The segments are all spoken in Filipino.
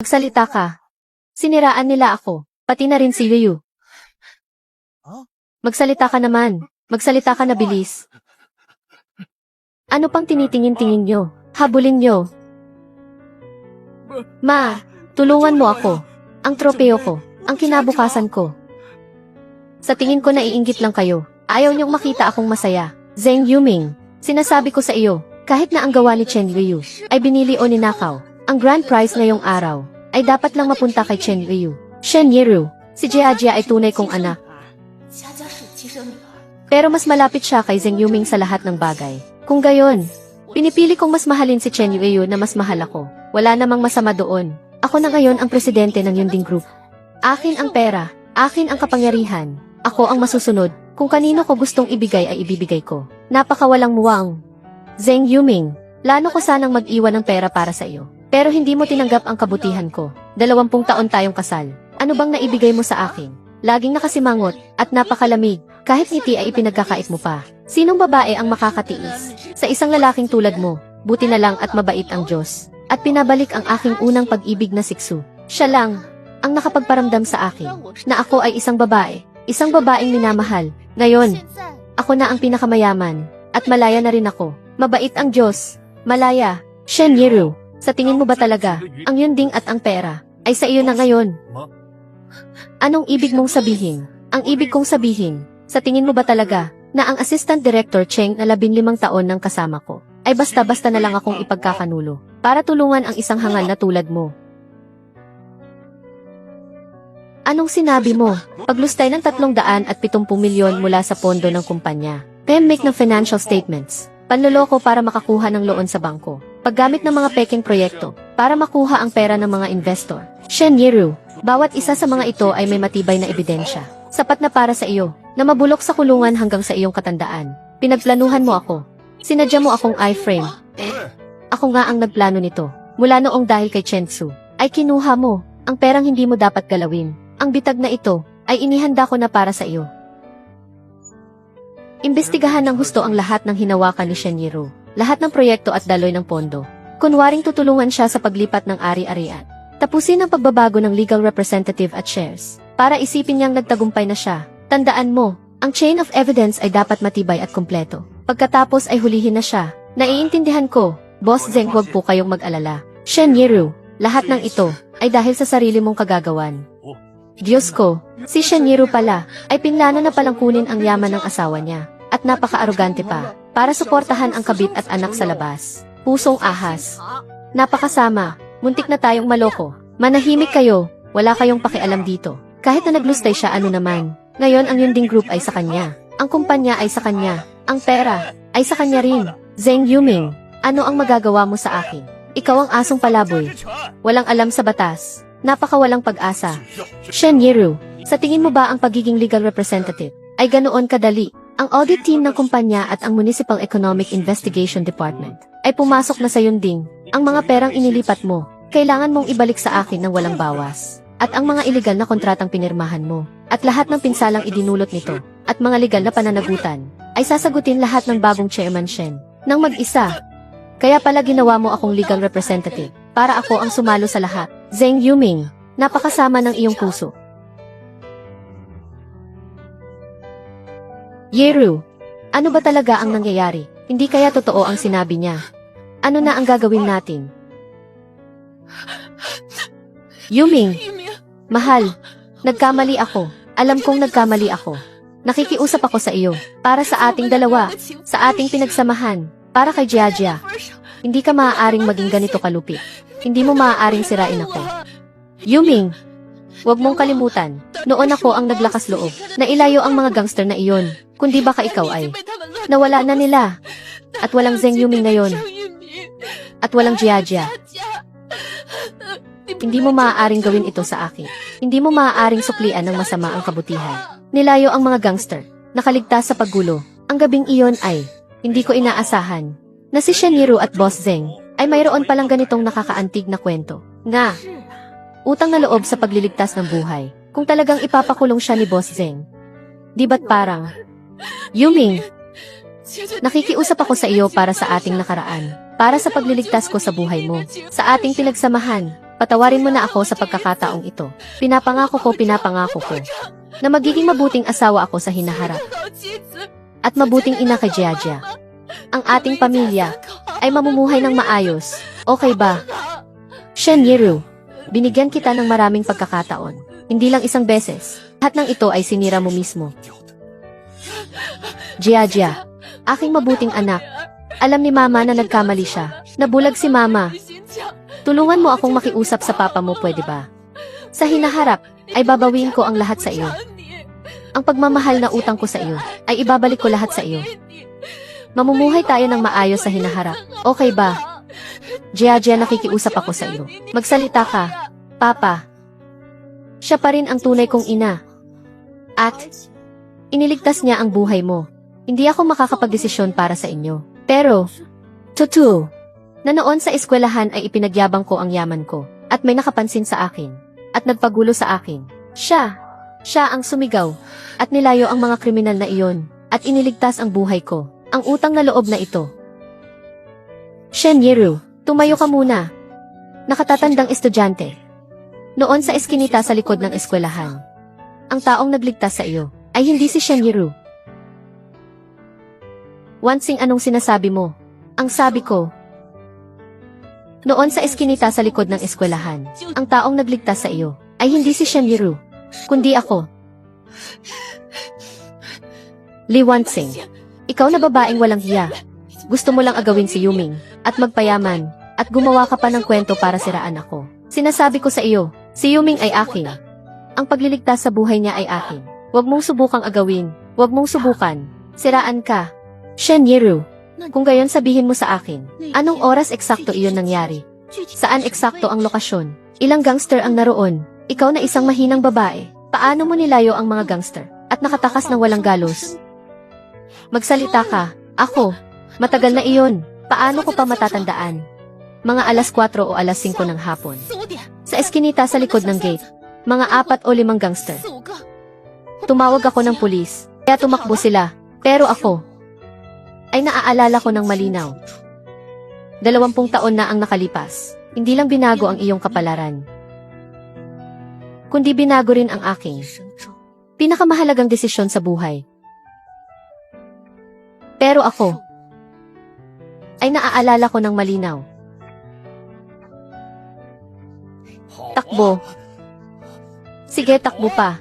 Magsalita ka. Siniraan nila ako, pati na rin si Yuyu. Magsalita ka naman. Magsalita ka na bilis. Ano pang tinitingin-tingin nyo? Habulin nyo. Ma, tulungan mo ako. Ang tropeo ko. Ang kinabukasan ko. Sa tingin ko naiinggit lang kayo. Ayaw niyong makita akong masaya. Zheng Yuming, sinasabi ko sa iyo, kahit na ang gawa ni Chen Ryu ay binili o ninakaw, ang grand prize ngayong araw ay dapat lang mapunta kay Chen Ryu. Shen Yeru, si Jia Jia ay tunay kong anak. Pero mas malapit siya kay Zeng Yuming sa lahat ng bagay. Kung gayon, pinipili kong mas mahalin si Chen Yueyu na mas mahal ako. Wala namang masama doon. Ako na ngayon ang presidente ng Yunding Group. Akin ang pera, akin ang kapangyarihan. Ako ang masusunod. Kung kanino ko gustong ibigay ay ibibigay ko. Napakawalang muwang. Zeng Yuming, plano ko sanang mag-iwan ng pera para sa iyo. Pero hindi mo tinanggap ang kabutihan ko. Dalawampung taon tayong kasal. Ano bang naibigay mo sa akin? Laging nakasimangot at napakalamig. Kahit ngiti ay ipinagkakait mo pa. Sinong babae ang makakatiis? Sa isang lalaking tulad mo, buti na lang at mabait ang Diyos. At pinabalik ang aking unang pag-ibig na siksu. Siya lang, ang nakapagparamdam sa akin, na ako ay isang babae. Isang babaeng minamahal. Ngayon, ako na ang pinakamayaman. At malaya na rin ako. Mabait ang Diyos. Malaya. Shen Yiru, sa tingin mo ba talaga, ang yunding at ang pera, ay sa iyo na ngayon? Anong ibig mong sabihin? Ang ibig kong sabihin, sa tingin mo ba talaga, na ang Assistant Director Cheng na labinlimang taon ng kasama ko, ay basta-basta na lang akong ipagkakanulo, para tulungan ang isang hangal na tulad mo. Anong sinabi mo? Paglustay ng 370 milyon mula sa pondo ng kumpanya. Pemmek ng financial statements. Panloloko para makakuha ng loan sa bangko. Paggamit ng mga peking proyekto para makuha ang pera ng mga investor. Shen Yiru, bawat isa sa mga ito ay may matibay na ebidensya. Sapat na para sa iyo, na mabulok sa kulungan hanggang sa iyong katandaan. Pinagplanuhan mo ako. Sinadya mo akong iframe. Ako nga ang nagplano nito. Mula noong dahil kay Chen Tzu, ay kinuha mo ang perang hindi mo dapat galawin. Ang bitag na ito ay inihanda ko na para sa iyo. Imbestigahan ng husto ang lahat ng hinawakan ni Shenjiro, lahat ng proyekto at daloy ng pondo. Kunwaring tutulungan siya sa paglipat ng ari-arian. Tapusin ang pagbabago ng legal representative at shares. Para isipin niyang nagtagumpay na siya. Tandaan mo, ang chain of evidence ay dapat matibay at kumpleto. Pagkatapos ay hulihin na siya. Naiintindihan ko, Boss Zeng huwag po kayong mag-alala. Shen Yiru, lahat ng ito ay dahil sa sarili mong kagagawan. Diyos ko, si Shenyiru pala, ay pinlano na palang kunin ang yaman ng asawa niya. At napaka-arugante pa, para suportahan ang kabit at anak sa labas. Pusong ahas. Napakasama, muntik na tayong maloko. Manahimik kayo, wala kayong pakialam dito. Kahit na naglustay siya ano naman. Ngayon ang Yunding Group ay sa kanya. Ang kumpanya ay sa kanya. Ang pera ay sa kanya rin. Zheng Yuming, ano ang magagawa mo sa akin? Ikaw ang asong palaboy. Walang alam sa batas. Napakawalang pag-asa. Shen Yiru, sa tingin mo ba ang pagiging legal representative ay ganoon kadali? Ang audit team ng kumpanya at ang Municipal Economic Investigation Department ay pumasok na sa yunding. Ang mga perang inilipat mo, kailangan mong ibalik sa akin ng walang bawas. At ang mga ilegal na kontratang pinirmahan mo, at lahat ng pinsalang idinulot nito, at mga legal na pananagutan, ay sasagutin lahat ng bagong chairman Shen, nang mag-isa. Kaya pala ginawa mo akong legal representative, para ako ang sumalo sa lahat. Zheng Yuming, napakasama ng iyong puso. Yeru, ano ba talaga ang nangyayari? Hindi kaya totoo ang sinabi niya? Ano na ang gagawin natin? Yuming, mahal, nagkamali ako. Alam kong nagkamali ako. Nakikiusap ako sa iyo, para sa ating dalawa, sa ating pinagsamahan, para kay Jiajia. Hindi ka maaaring maging ganito kalupit. Hindi mo maaaring sirain ako. Yuming, huwag mong kalimutan, noon ako ang naglakas loob, na ilayo ang mga gangster na iyon kundi baka ikaw ay nawala na nila at walang Zeng Yuming ngayon at walang Jiajia. Hindi mo maaaring gawin ito sa akin. Hindi mo maaaring suklian ng masama ang kabutihan. Nilayo ang mga gangster, nakaligtas sa paggulo. Ang gabing iyon ay, hindi ko inaasahan, na si Sheniro at Boss Zeng ay mayroon palang ganitong nakakaantig na kwento. Nga, utang na loob sa pagliligtas ng buhay. Kung talagang ipapakulong siya ni Boss Zeng, di ba't parang Yuming, nakikiusap ako sa iyo para sa ating nakaraan, para sa pagliligtas ko sa buhay mo, sa ating pinagsamahan. Patawarin mo na ako sa pagkakataong ito. Pinapangako ko, pinapangako ko, na magiging mabuting asawa ako sa hinaharap. At mabuting ina kay Jiajia. Ang ating pamilya ay mamumuhay ng maayos. Okay ba? Shen Yeru, binigyan kita ng maraming pagkakataon. Hindi lang isang beses. Lahat ng ito ay sinira mo mismo. Gia Gia, aking mabuting anak. Alam ni mama na nagkamali siya. Nabulag si mama. Tulungan mo akong makiusap sa papa mo pwede ba? Sa hinaharap, ay babawiin ko ang lahat sa iyo. Ang pagmamahal na utang ko sa iyo, ay ibabalik ko lahat sa iyo. Mamumuhay tayo ng maayos sa hinaharap. Okay ba? Gia Gia nakikiusap ako sa iyo. Magsalita ka, Papa. Siya pa rin ang tunay kong ina. At, iniligtas niya ang buhay mo. Hindi ako makakapagdesisyon para sa inyo. Pero, totoo, na noon sa eskwelahan ay ipinagyabang ko ang yaman ko, at may nakapansin sa akin, at nagpagulo sa akin. Siya, siya ang sumigaw, at nilayo ang mga kriminal na iyon, at iniligtas ang buhay ko. Ang utang na loob na ito. Shen Yiru, tumayo ka muna. Nakatatandang estudyante. Noon sa eskinita sa likod ng eskwelahan. Ang taong nagligtas sa iyo ay hindi si Shen Yiru. Wansing anong sinasabi mo? Ang sabi ko, noon sa eskinita sa likod ng eskwelahan, ang taong nagligtas sa iyo ay hindi si Shen Yiru, kundi ako. Li Wansing, ikaw na babaeng walang hiya. Gusto mo lang agawin si Yuming at magpayaman at gumawa ka pa ng kwento para siraan ako. Sinasabi ko sa iyo, si Yuming ay akin. Ang pagliligtas sa buhay niya ay akin. Huwag mong subukang agawin. Huwag mong subukan. Siraan ka. Shen Yeru, kung gayon sabihin mo sa akin, anong oras eksakto iyon nangyari? Saan eksakto ang lokasyon? Ilang gangster ang naroon? Ikaw na isang mahinang babae, paano mo nilayo ang mga gangster? At nakatakas na walang galos? Magsalita ka, ako, matagal na iyon, paano ko pa matatandaan? Mga alas 4 o alas 5 ng hapon. Sa eskinita sa likod ng gate, mga apat o limang gangster. Tumawag ako ng pulis, kaya tumakbo sila, pero ako, ay naaalala ko ng malinaw. Dalawampung taon na ang nakalipas. Hindi lang binago ang iyong kapalaran. Kundi binago rin ang aking pinakamahalagang desisyon sa buhay. Pero ako, ay naaalala ko ng malinaw. Takbo. Sige, takbo pa.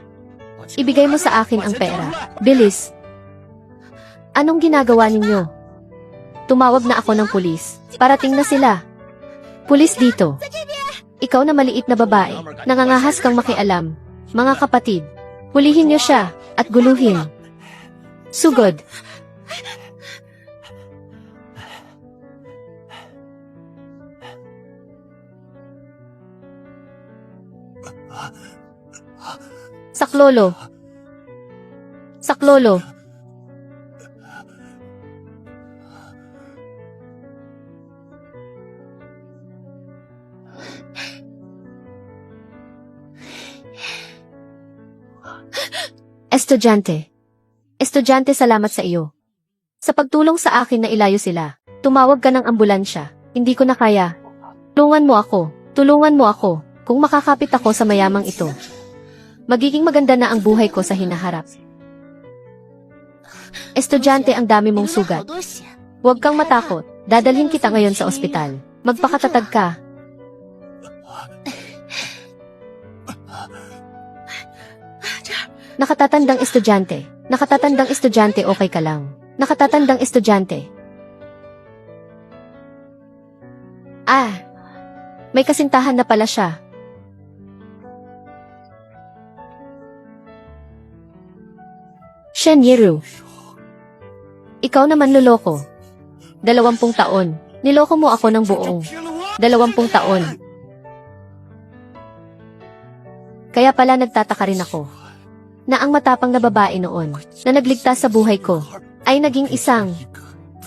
Ibigay mo sa akin ang pera. Bilis. Anong ginagawa ninyo? Tumawag na ako ng pulis. Parating na sila. Pulis dito. Ikaw na maliit na babae. Nangangahas kang makialam. Mga kapatid, hulihin niyo siya at guluhin. Sugod. Saklolo. Saklolo. Estudyante. Estudyante salamat sa iyo. Sa pagtulong sa akin na ilayo sila, tumawag ka ng ambulansya. Hindi ko na kaya. Tulungan mo ako. Tulungan mo ako kung makakapit ako sa mayamang ito. Magiging maganda na ang buhay ko sa hinaharap. Estudyante ang dami mong sugat. Huwag kang matakot. Dadalhin kita ngayon sa ospital. Magpakatatag ka. Nakatatandang estudyante. Nakatatandang estudyante, okay ka lang. Nakatatandang estudyante. Ah, may kasintahan na pala siya. Shen Yiru. Ikaw naman loloko. Dalawampung taon. Niloko mo ako ng buong. Dalawampung taon. Kaya pala nagtataka rin ako. Na ang matapang na babae noon, na nagligtas sa buhay ko, ay naging isang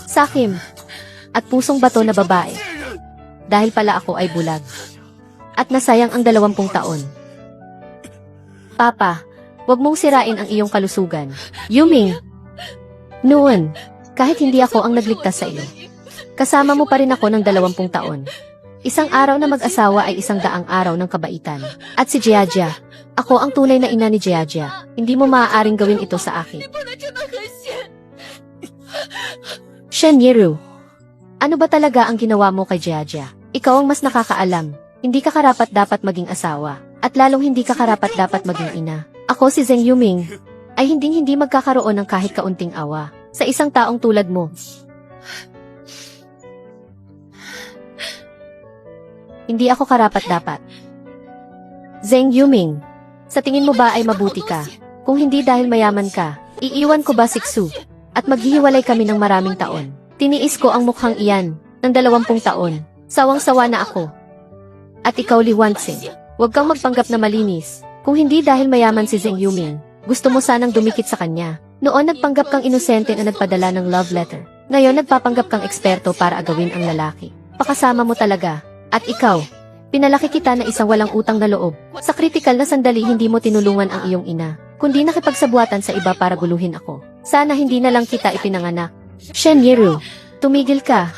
sakim at pusong bato na babae. Dahil pala ako ay bulag. At nasayang ang dalawampung taon. Papa, wag mong sirain ang iyong kalusugan. Yuming, noon, kahit hindi ako ang nagligtas sa iyo, kasama mo pa rin ako ng dalawampung taon. Isang araw na mag-asawa ay isang daang araw ng kabaitan. At si Jiajia, ako ang tunay na ina ni Jiajia. Hindi mo maaaring gawin ito sa akin. Shen Yeru, ano ba talaga ang ginawa mo kay Jiajia? Ikaw ang mas nakakaalam. Hindi ka karapat dapat maging asawa. At lalong hindi ka karapat dapat maging ina. Ako si Zeng Yuming ay hindi hindi magkakaroon ng kahit kaunting awa sa isang taong tulad mo. Hindi ako karapat-dapat. Zeng Yuming sa tingin mo ba ay mabuti ka? Kung hindi dahil mayaman ka, iiwan ko ba si Xu? At maghihiwalay kami ng maraming taon. Tiniis ko ang mukhang iyan, ng dalawampung taon. Sawang-sawa na ako. At ikaw, Li Wanxin, huwag kang magpanggap na malinis. Kung hindi dahil mayaman si Zheng Yuming, gusto mo sanang dumikit sa kanya. Noon nagpanggap kang inosente na nagpadala ng love letter. Ngayon nagpapanggap kang eksperto para agawin ang lalaki. Pakasama mo talaga. At ikaw, pinalaki kita na isang walang utang na loob. Sa kritikal na sandali hindi mo tinulungan ang iyong ina, kundi nakipagsabuatan sa iba para guluhin ako. Sana hindi na lang kita ipinanganak. Shen Yiru, tumigil ka.